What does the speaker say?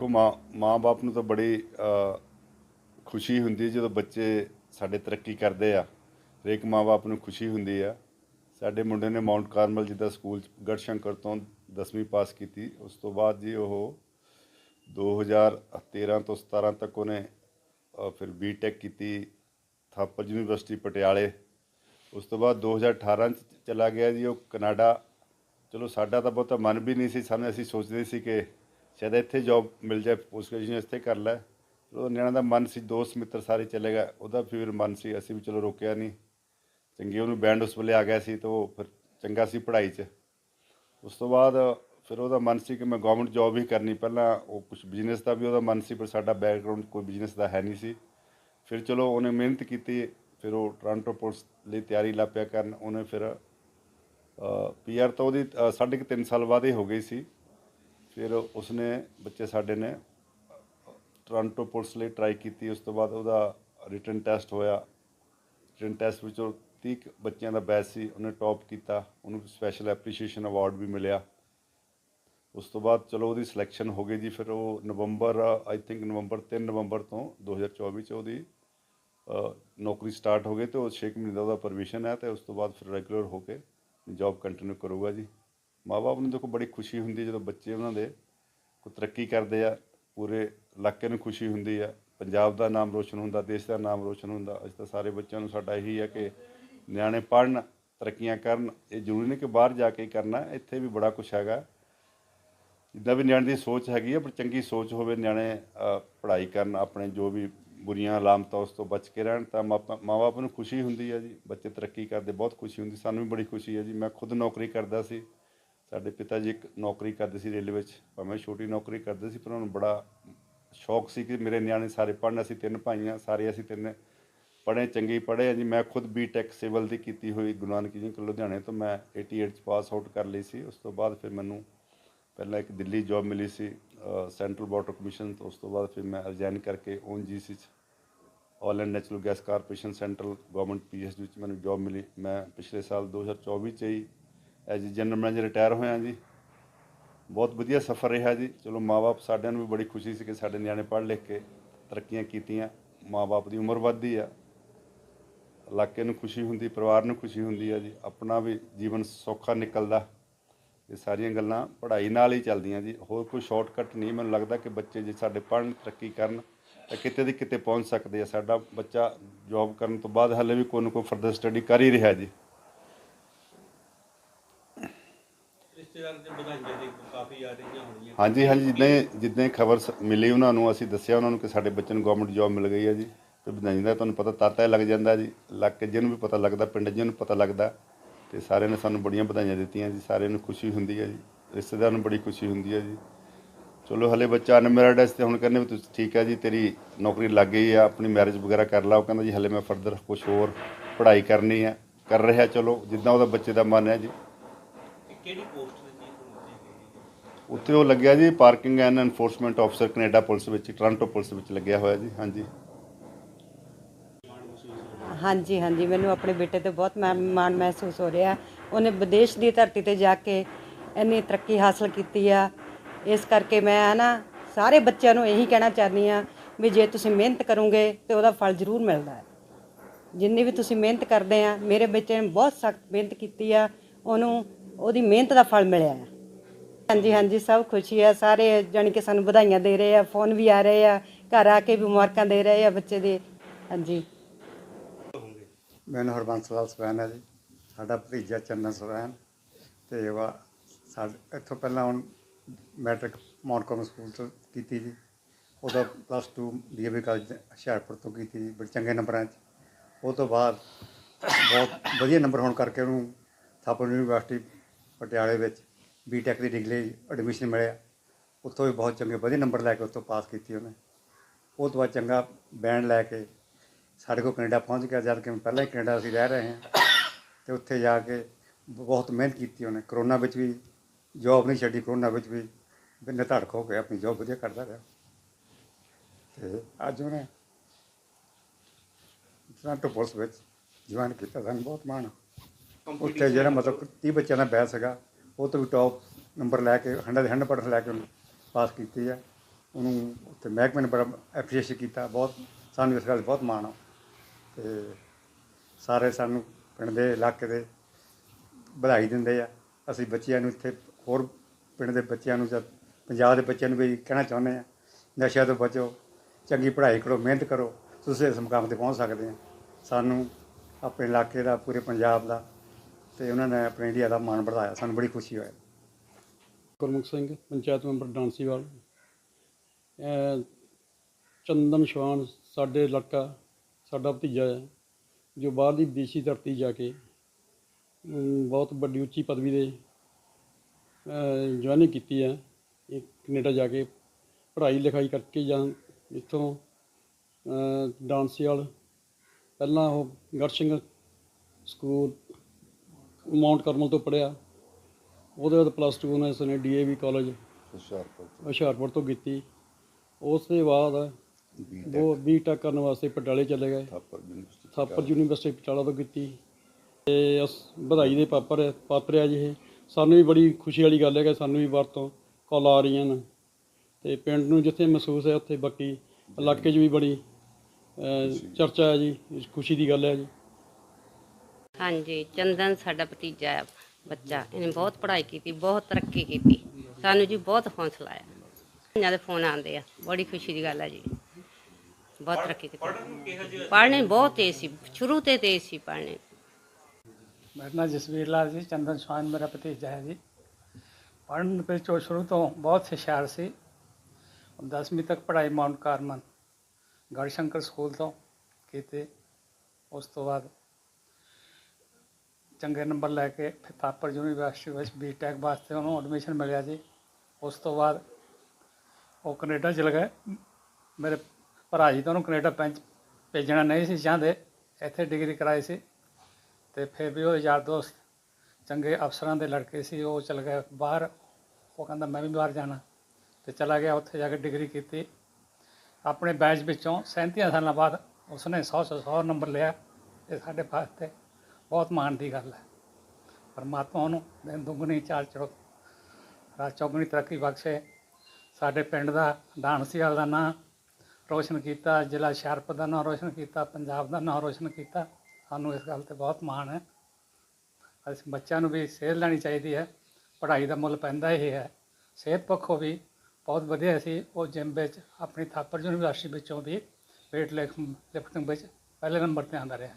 ਕੋ ਮਾਂ ਮਾਂ-ਬਾਪ ਨੂੰ ਤਾਂ ਬੜੀ ਖੁਸ਼ੀ ਹੁੰਦੀ ਹੈ ਜਦੋਂ ਬੱਚੇ ਸਾਡੇ ਤਰੱਕੀ ਕਰਦੇ ਆ। ਹਰੇਕ ਮਾਂ-ਬਾਪ ਨੂੰ ਖੁਸ਼ੀ ਹੁੰਦੀ ਆ। ਸਾਡੇ ਮੁੰਡੇ ਨੇ ਮਾਊਂਟ ਕਾਰਮਲ ਜਿੱਦਾਂ ਸਕੂਲ 'ਚ ਗੜਸ਼ੰਕਰ ਤੋਂ 10ਵੀਂ ਪਾਸ ਕੀਤੀ ਉਸ ਤੋਂ ਬਾਅਦ ਜੀ ਉਹ 2013 ਤੋਂ 17 ਤੱਕ ਉਹਨੇ ਅ, ਫਿਰ ਬੀਟੈਕ ਕੀਤੀ ਥਾਪਰ ਯੂਨੀਵਰਸਿਟੀ ਪਟਿਆਲੇ। ਉਸ ਤੋਂ ਬਾਅਦ 2018 ਚ ਚਲਾ ਗਿਆ ਜੀ ਉਹ ਕੈਨੇਡਾ। ਚਲੋ ਸਾਡਾ ਤਾਂ ਬਹੁਤਾ ਮਨ ਵੀ ਨਹੀਂ ਸੀ ਸਾਨੂੰ ਅਸੀਂ ਸੋਚਦੇ ਸੀ ਕਿ ਸ਼ਾਇਦ ਇੱਥੇ ਜੌਬ ਮਿਲ ਜਾਏ ਪੋਸਟ ਗ੍ਰੈਜੂਏਸ਼ਨ ਇੱਥੇ ਕਰ ਲੈ। ਚਲੋ ਨਿਆਣਾ ਦਾ ਮਨ ਸੀ, ਦੋਸਤ, ਮਿੱਤਰ ਸਾਰੇ ਚਲੇ ਗਏ। ਉਹਦਾ ਫਿਰ ਮਨ ਸੀ, ਅਸੀਂ ਵੀ ਚਲੋ ਰੋਕਿਆ ਨਹੀਂ ਚੰਗੀ ਉਹਨੂੰ ਬੈਂਡ ਉਸ ਵੇਲੇ ਆ ਗਿਆ ਸੀ, ਤਾਂ ਉਹ ਫਿਰ ਚੰਗਾ ਸੀ ਪੜ੍ਹਾਈ 'ਚ। ਉਸ ਤੋਂ ਬਾਅਦ ਫਿਰ ਉਹਦਾ ਮਨ ਸੀ ਕਿ ਮੈਂ ਗਵਰਨਮੈਂਟ ਜੌਬ ਹੀ ਕਰਨੀ। ਪਹਿਲਾਂ ਉਹ ਕੁਝ ਬਿਜ਼ਨਸ ਦਾ ਵੀ ਉਹਦਾ ਮਨ ਸੀ, ਪਰ ਸਾਡਾ ਬੈਕਗ੍ਰਾਉਂਡ ਕੋਈ ਬਿਜ਼ਨਸ ਦਾ ਹੈ ਨਹੀਂ ਸੀ। ਫਿਰ ਚਲੋ, ਉਹਨੇ ਮਿਹਨਤ ਕੀਤੀ, ਫਿਰ ਉਹ ਟੋਰਾਂਟੋ ਪੁਲਿਸ ਲਈ ਤਿਆਰੀ ਲਾਪਿਆ ਕਰਨ। ਉਹਨੇ ਫਿਰ ਪੀਆਰ ਤਾਂ ਉਹਦੀ ਸਾਢੇ ਕੁ ਤਿੰਨ ਸਾਲ ਬਾਅਦ ਹੀ ਹੋ ਗਈ ਸੀ। ਫਿਰ ਉਸਨੇ ਬੱਚੇ ਸਾਡੇ ਨੇ ਟੋਰਾਂਟੋ ਪੁਲਿਸ ਲਈ ਟਰਾਈ ਕੀਤੀ, ਉਸ ਤੋਂ ਬਾਅਦ ਉਹਦਾ ਰਿਟਨ ਟੈਸਟ ਹੋਇਆ। ਰਿਟਨ ਟੈਸਟ ਵਿੱਚੋਂ 30 ਕੁ ਬੱਚਿਆਂ ਦਾ ਬੈਚ ਸੀ, ਉਹਨੇ ਟੌਪ ਕੀਤਾ, ਉਹਨੂੰ ਸਪੈਸ਼ਲ ਐਪਰੀਸ਼ੀਏਸ਼ਨ ਅਵਾਰਡ ਵੀ ਮਿਲਿਆ। ਉਸ ਤੋਂ ਬਾਅਦ ਚਲੋ ਉਹਦੀ ਸਿਲੈਕਸ਼ਨ ਹੋ ਗਈ ਜੀ, ਫਿਰ ਉਹ ਨਵੰਬਰ ਆਈ ਥਿੰਕ ਨਵੰਬਰ 3 ਨਵੰਬਰ ਤੋਂ 2024 ਚ ਉਹਦੀ ਨੌਕਰੀ ਸਟਾਰਟ ਹੋ ਗਈ ਤੇ ਉਹ 6 ਮਹੀਨੇ ਦਾ ਉਹਦਾ ਪਰਮਿਸ਼ਨ ਹੈ ਤੇ ਉਸ ਤੋਂ ਬਾਅਦ ਫਿਰ ਰੈਗੂਲਰ ਹੋ ਕੇ ਜੌਬ ਕੰਟੀਨਿਊ ਕਰੂਗਾ ਜੀ। ਮਾਪੇ ਨੂੰ ਦੇਖੋ ਬੜੀ ਖੁਸ਼ੀ ਹੁੰਦੀ ਜਦੋਂ ਬੱਚੇ ਉਹਨਾਂ ਦੇ ਕੋਈ ਤਰੱਕੀ ਕਰਦੇ ਆ, ਪੂਰੇ ਇਲਾਕੇ ਨੂੰ ਖੁਸ਼ੀ ਹੁੰਦੀ ਆ। ਪੰਜਾਬ ਦਾ ਨਾਮ ਰੋਸ਼ਨ ਹੁੰਦਾ, ਦੇਸ਼ ਦਾ ਨਾਮ ਰੋਸ਼ਨ ਹੁੰਦਾ। ਅੱਜ ਤਾਂ ਸਾਰੇ ਬੱਚਿਆਂ ਨੂੰ ਸਾਡਾ ਇਹੀ ਹੈ ਕਿ ਨਿਆਣੇ ਪੜ੍ਹਨ, ਤਰੱਕੀਆਂ ਕਰਨ। ਇਹ ਜ਼ਰੂਰੀ ਨਹੀਂ ਕਿ ਬਾਹਰ ਜਾ ਕੇ ਹੀ ਕਰਨਾ, ਇੱਥੇ ਵੀ ਬੜਾ ਕੁਝ ਹੈਗਾ। ਜਿੱਦਾਂ ਵੀ ਨਿਆਣੇ ਦੀ ਸੋਚ ਹੈਗੀ ਆ, ਪਰ ਚੰਗੀ ਸੋਚ ਹੋਵੇ ਨਿਆਣੇ ਪੜ੍ਹਾਈ ਕਰਨ, ਆਪਣੇ ਜੋ ਵੀ ਬੁਰੀਆਂ ਅਲਾਮਤਾਂ ਉਸ ਤੋਂ ਬਚ ਕੇ ਰਹਿਣ, ਤਾਂ ਮਾਪੇ ਨੂੰ ਖੁਸ਼ੀ ਹੁੰਦੀ ਹੈ ਜੀ। ਬੱਚੇ ਤਰੱਕੀ ਕਰਦੇ, ਬਹੁਤ ਖੁਸ਼ੀ ਹੁੰਦੀ, ਸਾਨੂੰ ਵੀ ਬੜੀ ਖੁਸ਼ੀ ਹੈ ਜੀ। ਮੈਂ ਖੁਦ ਨੌਕਰੀ ਕਰਦਾ ਸੀ। ਸਾਡੇ ਪਿਤਾ ਜੀ ਇੱਕ ਨੌਕਰੀ ਕਰਦੇ ਸੀ ਰੇਲਵੇ 'ਚ ਭਾਵੇਂ ਛੋਟੀ ਨੌਕਰੀ ਕਰਦੇ ਸੀ, ਪਰ ਉਹਨਾਂ ਨੂੰ ਬੜਾ ਸ਼ੌਕ ਸੀ ਕਿ ਮੇਰੇ ਨਿਆਣੇ ਸਾਰੇ ਪੜ੍ਹਨ, ਅਸੀਂ ਤਿੰਨ ਭਾਈਆਂ, ਸਾਰੇ ਅਸੀਂ ਤਿੰਨ ਪੜ੍ਹੇ, ਚੰਗੇ ਪੜ੍ਹੇ। ਹਾਂ ਜੀ ਮੈਂ ਖੁਦ ਬੀਟੈਕ ਸਿਵਲ ਦੀ ਕੀਤੀ ਹੋਈ ਗੁਰੂ ਨਾਨਕ ਜੀ ਲੁਧਿਆਣੇ ਤੋਂ, ਮੈਂ 88 ਚ ਪਾਸ ਆਊਟ ਕਰ ਲਈ ਸੀ। ਉਸ ਤੋਂ ਬਾਅਦ ਫਿਰ ਮੈਨੂੰ ਪਹਿਲਾਂ ਇੱਕ ਦਿੱਲੀ ਜੌਬ ਮਿਲੀ ਸੀ ਸੈਂਟਰਲ ਵਾਟਰ ਕਮਿਸ਼ਨ ਤੋਂ। ਉਸ ਤੋਂ ਬਾਅਦ ਫਿਰ ਮੈਂ ਰਿਜ਼ਾਈਨ ਕਰਕੇ ਓਨਜੀਸੀ ਚ oil and natural gas corporation central government PSU 'ਚ ਮੈਨੂੰ ਜੌਬ ਮਿਲੀ। ਮੈਂ ਪਿਛਲੇ ਸਾਲ 2024 ਚ ਹੀ ਐਜ਼ ਜਨਰਲ ਮੈਨੇਜਰ ਰਿਟਾਇਰ ਹੋਇਆ ਜੀ। ਬਹੁਤ ਵਧੀਆ ਸਫ਼ਰ ਰਿਹਾ ਜੀ। ਚਲੋ ਮਾਪੇ ਸਾਡਿਆਂ ਨੂੰ ਵੀ ਬੜੀ ਖੁਸ਼ੀ ਸੀ ਕਿ ਸਾਡੇ ਨਿਆਣੇ ਪੜ੍ਹ ਲਿਖ ਕੇ ਤਰੱਕੀਆਂ ਕੀਤੀਆਂ। ਮਾਪੇ ਦੀ ਉਮਰ ਵੱਧਦੀ ਆ। ਇਲਾਕੇ ਨੂੰ ਖੁਸ਼ੀ ਹੁੰਦੀ, ਪਰਿਵਾਰ ਨੂੰ ਖੁਸ਼ੀ ਹੁੰਦੀ ਆ ਜੀ। ਆਪਣਾ ਵੀ ਜੀਵਨ ਸੌਖਾ ਨਿਕਲਦਾ। ਇਹ ਸਾਰੀਆਂ ਗੱਲਾਂ ਪੜ੍ਹਾਈ ਨਾਲ ਹੀ ਚੱਲਦੀਆਂ ਜੀ। ਹੋਰ ਕੋਈ ਸ਼ਾਰਟਕਟ ਨਹੀਂ। ਮੈਨੂੰ ਲੱਗਦਾ ਕਿ ਬੱਚੇ ਜੇ ਸਾਡੇ ਪੜ੍ਹਨ, ਤਰੱਕੀ ਕਰਨ, ਤਾਂ ਕਿਤੇ ਦੀ ਕਿਤੇ ਪਹੁੰਚ ਸਕਦੇ ਆ। ਸਾਡਾ ਬੱਚਾ ਜੌਬ ਕਰਨ ਤੋਂ ਬਾਅਦ ਹਲੇ ਵੀ ਕੋਈ ਨਾ ਕੋਈ ਫਰਦਰ ਸਟੱਡੀ ਕਰ ਹੀ ਰਿਹਾ ਜੀ ਰਿਸ਼ਤੇਦਾਰ ਦੇ ਵਧਾਈਆਂ ਦੇ ਕਾਫੀ ਆ ਰਹੀਆਂ ਹੋਣਗੀਆਂ। ਹਾਂਜੀ ਹਾਂਜੀ ਜਿੱਦਾਂ ਜਿੱਦਾਂ ਖਬਰ ਮਿਲੀ ਉਹਨਾਂ ਨੂੰ ਅਸੀਂ ਦੱਸਿਆ ਉਹਨਾਂ ਨੂੰ ਕਿ ਸਾਡੇ ਬੱਚੇ ਨੂੰ ਗਵਰਨਮੈਂਟ ਜੌਬ ਮਿਲ ਗਈ ਹੈ ਜੀ। ਤੇ ਵਧਾਈ ਦਾ ਤੁਹਾਨੂੰ ਪਤਾ ਤਾਤਾ ਲੱਗ ਜਾਂਦਾ ਜੀ। ਇਲਾਕੇ ਜਿਹਨੂੰ ਵੀ ਪਤਾ ਲੱਗਦਾ ਪਿੰਡ ਜਿਹਨੂੰ ਪਤਾ ਲੱਗਦਾ ਤੇ ਸਾਰਿਆਂ ਨੇ ਸਾਨੂੰ ਬੜੀਆਂ ਵਧਾਈਆਂ ਦਿੱਤੀਆਂ ਜੀ। ਸਾਰਿਆਂ ਨੂੰ ਖੁਸ਼ੀ ਹੁੰਦੀ ਹੈ ਜੀ। ਰਿਸ਼ਤੇਦਾਰਾਂ ਨੂੰ ਬੜੀ ਖੁਸ਼ੀ ਹੁੰਦੀ ਹੈ ਜੀ। ਚਲੋ ਹਲੇ ਬੱਚਾ ਅਨਮੈਰਿਡ ਹੈ ਤੇ ਹੁਣ ਕਹਿੰਦੇ ਵੀ ਤੁਸੀਂ ਠੀਕ ਹੈ ਜੀ ਤੇਰੀ ਨੌਕਰੀ ਲੱਗ ਗਈ ਆ ਆਪਣੀ ਮੈਰਿਜ ਵਗੈਰਾ ਕਰ ਲਾ। ਉਹ ਕਹਿੰਦਾ ਜੀ ਹਲੇ ਮੈਂ ਫਰਦਰ ਕੁਝ ਹੋਰ ਪੜ੍ਹਾਈ ਕਰਨੀ ਹੈ। ਕਰ ਰਿਹਾ ਚਲੋ ਜਿੱਦਾਂ ਉਹਦਾ ਬੱਚੇ ਦਾ ਮਨ ਹੈ ਜੀ। ਕਿਹੜੀ ਉੱਥੇ ਉਹ ਲੱਗਿਆ ਜੀ ਪਾਰਕਿੰਗ ਐਂਡ ਐਨਫੋਰਸਮੈਂਟ ਅਫਸਰ ਕੈਨੇਡਾ ਪੁਲਿਸ ਵਿੱਚ, ਟੋਰਾਂਟੋ ਪੁਲਿਸ ਵਿੱਚ ਲੱਗਿਆ ਹੋਇਆ ਜੀ, ਹਾਂਜੀ। ਹਾਂਜੀ ਹਾਂਜੀ, ਮੈਨੂੰ ਆਪਣੇ ਬੇਟੇ ਤੇ ਬਹੁਤ ਮਾਣ ਮਾਣ ਮਹਿਸੂਸ ਹੋ ਰਿਹਾ। ਉਹਨੇ ਵਿਦੇਸ਼ ਦੀ ਧਰਤੀ ਤੇ ਜਾ ਕੇ ਇੰਨੀ ਤਰੱਕੀ ਹਾਸਲ ਕੀਤੀ ਆ। ਇਸ ਕਰਕੇ ਮੈਂ ਨਾ ਸਾਰੇ ਬੱਚਿਆਂ ਨੂੰ ਇਹੀ ਕਹਿਣਾ ਚਾਹੁੰਦੀ ਆ ਵੀ ਜੇ ਤੁਸੀਂ ਮਿਹਨਤ ਕਰੋਗੇ ਤੇ ਉਹਦਾ ਫਲ ਜ਼ਰੂਰ ਮਿਲਦਾ ਹੈ। ਜਿੰਨੀ ਵੀ ਤੁਸੀਂ ਮਿਹਨਤ ਕਰਦੇ ਆ, ਮੇਰੇ ਬੱਚੇ ਨੇ ਬਹੁਤ ਸਖਤ ਮਿਹਨਤ ਕੀਤੀ ਆ, ਉਹਨੂੰ, ਉਹਦੀ ਮਿਹਨਤ ਦਾ ਫਲ ਮਿਲਿਆ ਹੈ। ਹਾਂਜੀ ਹਾਂਜੀ, ਸਭ ਖੁਸ਼ੀ ਆ। ਸਾਰੇ ਜਾਣੀ ਕਿ ਸਾਨੂੰ ਵਧਾਈਆਂ ਦੇ ਰਹੇ ਆ, ਫੋਨ ਵੀ ਆ ਰਹੇ ਆ, ਘਰ ਆ ਕੇ ਵੀ ਮੁਬਾਰਕਾਂ ਦੇ ਰਹੇ ਆ ਬੱਚੇ ਦੇ। ਹਾਂਜੀ। ਮੈਨੂੰ ਹਰਬੰਸ ਲਾਲ ਸਵੈਨ ਹੈ ਜੀ। ਸਾਡਾ ਭਤੀਜਾ ਚੰਦਨ ਸਵੈਨ ਤੇ ਵਾ ਸਾਡੇ, ਇੱਥੋਂ ਪਹਿਲਾਂ ਹੁਣ ਮੈਟ੍ਰਿਕ ਮਾਊਂਟ ਕਾਰਮਲ ਸਕੂਲ ਤੋਂ ਕੀਤੀ ਜੀ। ਉਹਦਾ ਪਲੱਸ 2 ਡੀਏਵੀ ਕਾਲਜ ਹੁਸ਼ਿਆਰਪੁਰ ਤੋਂ ਕੀਤੀ ਜੀ, ਬੜੇ ਚੰਗੇ ਨੰਬਰਾਂ 'ਚ। ਉਹ ਤੋਂ ਬਾਅਦ ਬਹੁਤ ਵਧੀਆ ਨੰਬਰ ਹੋਣ ਕਰਕੇ ਉਹਨੂੰ ਥਾਪਰ ਯੂਨੀਵਰਸਿਟੀ ਪਟਿਆਲੇ ਵਿੱਚ ਬੀਟੈਕ ਦੀ ਡਿਗਰੀ ਐਡਮਿਸ਼ਨ ਮਿਲਿਆ। ਉੱਥੋਂ ਵੀ ਬਹੁਤ ਚੰਗੇ ਵਧੀਆ ਨੰਬਰ ਲੈ ਕੇ ਉੱਥੋਂ ਪਾਸ ਕੀਤੀ ਉਹਨੇ। ਉਹ ਤੋਂ ਬਾਅਦ ਚੰਗਾ ਬੈਂਡ ਲੈ ਕੇ ਸਾਡੇ ਕੋਲ ਕੈਨੇਡਾ ਪਹੁੰਚ ਗਿਆ। ਜਦ ਕਿ ਪਹਿਲਾਂ ਹੀ ਕੈਨੇਡਾ ਅਸੀਂ ਰਹਿ ਰਹੇ ਹਾਂ ਤੇ ਉੱਥੇ ਜਾ ਕੇ ਬਹੁਤ ਮਿਹਨਤ ਕੀਤੀ ਉਹਨੇ। ਕਰੋਨਾ ਵਿੱਚ ਵੀ ਜੌਬ ਨਹੀਂ ਛੱਡੀ ਕਰੋਨਾ ਵਿੱਚ ਵੀ ਬਿੰਨੇ ਧੜਕ ਹੋ ਕੇ ਆਪਣੀ ਜੌਬ ਵਧੀਆ ਕਰਦਾ ਰਿਹਾ। ਤੇ ਅੱਜ ਉਹਨੇ ਟੋਰਾਂਟੋ ਪੁਲਿਸ ਵਿੱਚ ਜੁਆਇਨ ਕੀਤਾ। ਸਾਨੂੰ ਬਹੁਤ ਮਾਣ। ਉੱਥੇ ਜਿਹੜਾ ਮਤਲਬ 30 ਬੱਚਿਆਂ ਦਾ ਬੈਚ ਸੀਗਾ ਉਹ ਤੋਂ ਵੀ ਟੌਪ ਨੰਬਰ ਲੈ ਕੇ 100 ਦੇ 100% ਲੈ ਕੇ ਉਹਨੂੰ ਪਾਸ ਕੀਤੀ ਆ। ਉਹਨੂੰ ਉੱਥੇ ਮਹਿਕਮੇ ਨੇ ਬੜਾ ਐਪਰੀਸ਼ੀਏਟ ਕੀਤਾ, ਬਹੁਤ, ਸਾਨੂੰ ਇਸ ਗੱਲ ਬਹੁਤ ਮਾਣ ਆ। ਤੇ ਸਾਰੇ ਸਾਨੂੰ ਪਿੰਡ ਦੇ ਇਲਾਕੇ ਦੇ ਵਧਾਈ ਦਿੰਦੇ ਆ। ਅਸੀਂ ਬੱਚਿਆਂ ਨੂੰ ਇੱਥੇ ਹੋਰ ਪਿੰਡ ਦੇ ਬੱਚਿਆਂ ਨੂੰ ਜਾਂ ਪੰਜਾਬ ਦੇ ਬੱਚਿਆਂ ਨੂੰ ਵੀ ਕਹਿਣਾ ਚਾਹੁੰਦੇ ਆ, ਨਸ਼ਿਆਂ ਤੋਂ ਬਚੋ, ਚੰਗੀ ਪੜ੍ਹਾਈ ਕਰੋ, ਮਿਹਨਤ ਕਰੋ, ਤੁਸੀਂ ਇਸ ਮੁਕਾਮ ਤੇ ਪਹੁੰਚ ਸਕਦੇ ਆ। ਸਾਨੂੰ ਆਪਣੇ ਇਲਾਕੇ ਦਾ, ਪੂਰੇ ਪੰਜਾਬ ਦਾ ਤੇ ਉਹਨਾਂ ਨੇ ਆਪਣੇ ਇੰਡੀਆ ਦਾ ਮਾਣ ਵਧਾਇਆ ਸਾਨੂੰ ਬੜੀ ਖੁਸ਼ੀ ਹੋਈ ਗੁਰਮੁਖ ਸਿੰਘ ਪੰਚਾਇਤ ਮੈਂਬਰ ਡਾਂਸੀਵਾਲ। ਚੰਦਨ ਸ਼ਵਾਨ ਸਾਡੇ ਲੜਕਾ ਸਾਡਾ ਭਤੀਜਾ ਹੈ ਜੋ ਬਾਹਰ ਦੀ ਵਿਦੇਸ਼ੀ ਧਰਤੀ ਜਾ ਕੇ ਬਹੁਤ ਵੱਡੀ ਉੱਚੀ ਪਦਵੀ ਦੇ ਜੁਆਇਨਿੰਗ ਕੀਤੀ ਹੈ। ਇਹ ਕੈਨੇਡਾ ਜਾ ਕੇ ਪੜ੍ਹਾਈ ਲਿਖਾਈ ਕਰਕੇ ਜਾਂ ਇੱਥੋਂ ਅਹ, ਡਾਂਸੀਵਾਲ। ਪਹਿਲਾਂ ਉਹ ਗਰਸਿੰਗ ਸਕੂਲ ਮਾਊਂਟ ਕਰਮਲ ਤੋਂ ਪੜ੍ਹਿਆ। ਉਹਦੇ ਬਾਅਦ ਪਲੱਸ 2 ਨੇ ਇਸਨੇ ਡੀਏਵੀ ਕਾਲਜ ਹੁਸ਼ਿਆਰਪੁਰ ਹੁਸ਼ਿਆਰਪੁਰ ਤੋਂ ਕੀਤੀ। ਉਸ ਦੇ ਬਾਅਦ ਉਹ ਬੀਟੈਕ ਕਰਨ ਵਾਸਤੇ ਪਟਿਆਲੇ ਚਲੇ ਗਏ। ਥਾਪਰ ਯੂਨੀਵਰਸਿਟੀ ਪਟਿਆਲਾ। ਤੋਂ ਕੀਤੀ। ਤੇ ਅਸ ਵਧਾਈ ਦੇ ਪਾਪਰ ਪਾਤਰ ਆ ਜੀ ਇਹ। ਸਾਨੂੰ ਵੀ ਬੜੀ ਖੁਸ਼ੀ ਵਾਲੀ ਗੱਲ ਹੈ ਕਿ ਸਾਨੂੰ ਵੀ ਬਾਹਰ ਤੋਂ ਕਾਲ ਆ ਰਹੀਆਂ ਨੇ। ਤੇ ਪਿੰਡ ਨੂੰ ਜਿੱਥੇ ਮਹਿਸੂਸ ਹੈ ਉੱਥੇ ਬਾਕੀ ਇਲਾਕੇ 'ਚ ਵੀ ਬੜੀ ਚਰਚਾ ਹੈ ਜੀ ਖੁਸ਼ੀ ਦੀ ਗੱਲ ਹੈ ਜੀ। ਹਾਂਜੀ, ਚੰਦਨ ਸਾਡਾ ਭਤੀਜਾ ਆ, ਬੱਚਾ। ਇਹਨੇ ਬਹੁਤ ਪੜ੍ਹਾਈ ਕੀਤੀ, ਬਹੁਤ ਤਰੱਕੀ ਕੀਤੀ। ਸਾਨੂੰ ਜੀ ਬਹੁਤ ਹੌਸਲਾ ਆਇਆ। ਇਹਨਾਂ ਦੇ ਫੋਨ ਆਉਂਦੇ ਆ। ਬੜੀ ਖੁਸ਼ੀ ਦੀ ਗੱਲ ਹੈ ਜੀ। ਬਹੁਤ ਤਰੱਕੀ ਕੀਤੀ। ਪੜ੍ਹਨੇ ਬਹੁਤ ਤੇਜ਼ ਸੀ। ਸ਼ੁਰੂ ਤੇ ਤੇਜ਼ ਸੀ ਪੜ੍ਹਨੇ। ਮੇਰਾ ਨਾਮ ਜਸਵੀਰ ਲਾਲ ਜੀ, ਚੰਦਨ ਸਵਾਨ ਮੇਰਾ ਭਤੀਜਾ ਹੈ ਜੀ। ਪੜ੍ਹਨ ਵਿੱਚ ਉਹ ਸ਼ੁਰੂ ਤੋਂ ਬਹੁਤ ਹੁਸ਼ਿਆਰ ਸੀ। 10ਵੀਂ ਤੱਕ ਪੜ੍ਹਾਈ ਮਾਊਂਟ ਕਾਰਮਨ ਗੜਸ਼ੰਕਰ ਸਕੂਲ ਤੋਂ ਕੀਤੀ। ਉਸ ਤੋਂ ਬਾਅਦ ਚੰਗੇ ਨੰਬਰ ਲੈ ਕੇ ਫਿਰ ਥਾਪਰ ਯੂਨੀਵਰਸਿਟੀ ਵਿੱਚ ਬੀਟੈਕ ਵਾਸਤੇ ਉਹਨੂੰ ਐਡਮਿਸ਼ਨ ਮਿਲਿਆ ਜੀ। ਉਸ ਤੋਂ ਬਾਅਦ ਉਹ ਕੈਨੇਡਾ ਚਲੇ ਗਏ। ਮੇਰੇ ਭਰਾ ਜੀ ਤਾਂ ਉਹਨੂੰ ਕੈਨੇਡਾ ਪੈਂਚ ਭੇਜਣਾ ਨਹੀਂ ਸੀ ਚਾਹੁੰਦੇ। ਇੱਥੇ ਡਿਗਰੀ ਕਰਾਈ ਸੀ। ਤੇ ਫਿਰ ਵੀ ਉਹ ਯਾਰ ਦੋਸਤ, ਚੰਗੇ ਅਫਸਰਾਂ ਦੇ ਲੜਕੇ ਸੀ, ਉਹ ਚਲ ਗਏ ਬਾਹਰ। ਉਹ ਕਹਿੰਦਾ, ਮੈਂ ਵੀ ਬਾਹਰ ਜਾਣਾ। ਤੇ ਚਲਾ ਗਿਆ। ਉੱਥੇ ਜਾ ਕੇ ਡਿਗਰੀ ਕੀਤੀ। ਆਪਣੇ ਬੈਚ ਵਿੱਚੋਂ 37 ਸਾਲਾਂ ਬਾਅਦ ਉਸਨੇ 100 100 100 ਨੰਬਰ ਲਿਆ। ਇਹ ਸਾਡੇ ਵਾਸਤੇ ਬਹੁਤ ਮਾਣ ਦੀ ਗੱਲ ਹੈ। ਪਰਮਾਤਮਾ ਉਹਨੂੰ ਦਿਨ ਦੁਗਣੀ ਚਾਲ ਚੌ ਰਾਤ ਚੌਗਣੀ ਤਰੱਕੀ ਬਖਸ਼ੇ। ਸਾਡੇ ਪਿੰਡ ਦਾ ਡਾਂਸੀਵਾਲ ਦਾ ਨਾਂ ਰੋਸ਼ਨ ਕੀਤਾ, ਜ਼ਿਲ੍ਹਾ ਹੁਸ਼ਿਆਰਪੁਰ ਦਾ ਨਾਂ ਰੋਸ਼ਨ ਕੀਤਾ, ਪੰਜਾਬ ਦਾ ਨਾਂ ਰੋਸ਼ਨ ਕੀਤਾ। ਸਾਨੂੰ ਇਸ ਗੱਲ ਤੇ ਬਹੁਤ ਮਾਣ ਹੈ। ਅਸੀਂ ਬੱਚਿਆਂ ਨੂੰ ਵੀ ਸੇਧ ਲੈਣੀ ਚਾਹੀਦੀ ਹੈ। ਪੜ੍ਹਾਈ ਦਾ ਮੁੱਲ ਪੈਂਦਾ ਹੀ ਹੈ। ਸਿਹਤ ਪੱਖੋਂ ਵੀ ਬਹੁਤ ਵਧੀਆ ਸੀ। ਉਹ ਜਿਮ ਵਿੱਚ, ਆਪਣੀ ਥਾਪਰ ਯੂਨੀਵਰਸਿਟੀ ਵਿੱਚੋਂ ਵੀ ਵੇਟ ਲਿਫਟਿੰਗ ਵਿੱਚ ਪਹਿਲੇ ਨੰਬਰ ਤੇ ਆਉਂਦਾ ਰਿਹਾ।